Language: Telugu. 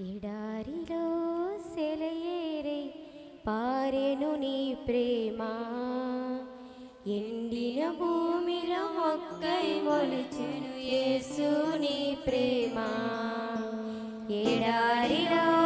ఎడారిలో సెలయేరే పారెను నీ ప్రేమ. ఎండిన భూమిలో మొక్కై మొలిచెను యేసు నీ ప్రేమ. ఎడారిలో